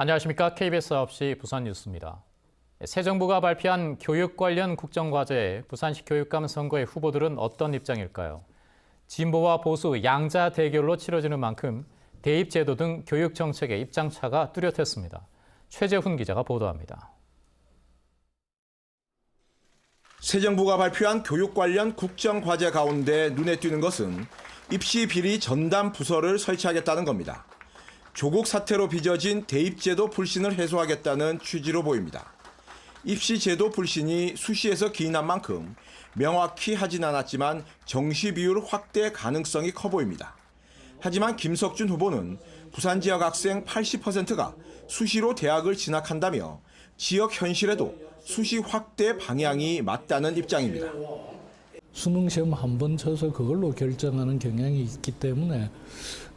안녕하십니까. KBS 9시 부산 뉴스입니다. 새 정부가 발표한 교육 관련 국정과제에 부산시 교육감 선거의 후보들은 어떤 입장일까요? 진보와 보수 양자 대결로 치러지는 만큼 대입 제도 등 교육 정책의 입장 차가 뚜렷했습니다. 최재훈 기자가 보도합니다. 새 정부가 발표한 교육 관련 국정 과제 가운데 눈에 띄는 것은 입시 비리 전담 부서를 설치하겠다는 겁니다. 조국 사태로 빚어진 대입제도 불신을 해소하겠다는 취지로 보입니다. 입시 제도 불신이 수시에서 기인한 만큼 명확히 하진 않았지만 정시 비율 확대 가능성이 커 보입니다. 하지만 김석준 후보는 부산 지역 학생 80%가 수시로 대학을 진학한다며 지역 현실에도 수시 확대 방향이 맞다는 입장입니다. 수능 시험 한 번 쳐서 그걸로 결정하는 경향이 있기 때문에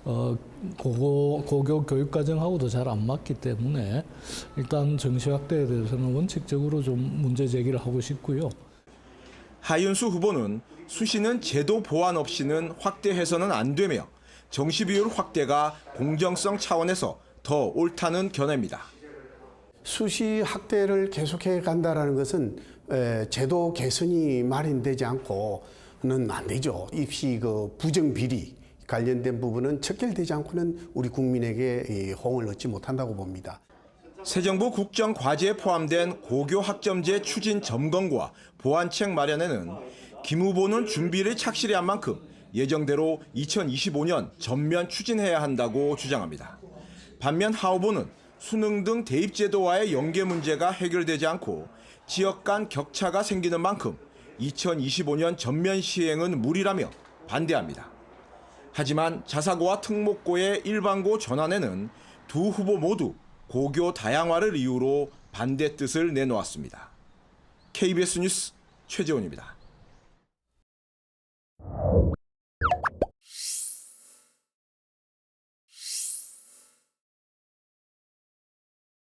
어, 고고, 고교 교육 과정하고도 잘 안 맞기 때문에 일단 정시 확대에 대해서는 원칙적으로 좀 문제 제기를 하고 싶고요. 하윤수 후보는 수시는 제도 보완 없이는 확대해서는 안 되며 정시 비율 확대가 공정성 차원에서 더 옳다는 견해입니다. 수시 확대를 계속해 간다라는 것은 에, 제도 개선이 마련되지 않고는 안 되죠. 입시 그 부정 비리 관련된 부분은 척결되지 않고는 우리 국민에게 이 호응을 얻지 못한다고 봅니다. 새 정부 국정 과제에 포함된 고교 학점제 추진 점검과 보완책 마련에는 김 후보는 준비를 착실히 한 만큼 예정대로 2025년 전면 추진해야 한다고 주장합니다. 반면 하 후보는 수능 등 대입 제도와의 연계 문제가 해결되지 않고 지역 간 격차가 생기는 만큼 2025년 전면 시행은 무리라며 반대합니다. 하지만 자사고와 특목고의 일반고 전환에는 두 후보 모두 고교 다양화를 이유로 반대 뜻을 내놓았습니다. KBS 뉴스 최재원입니다.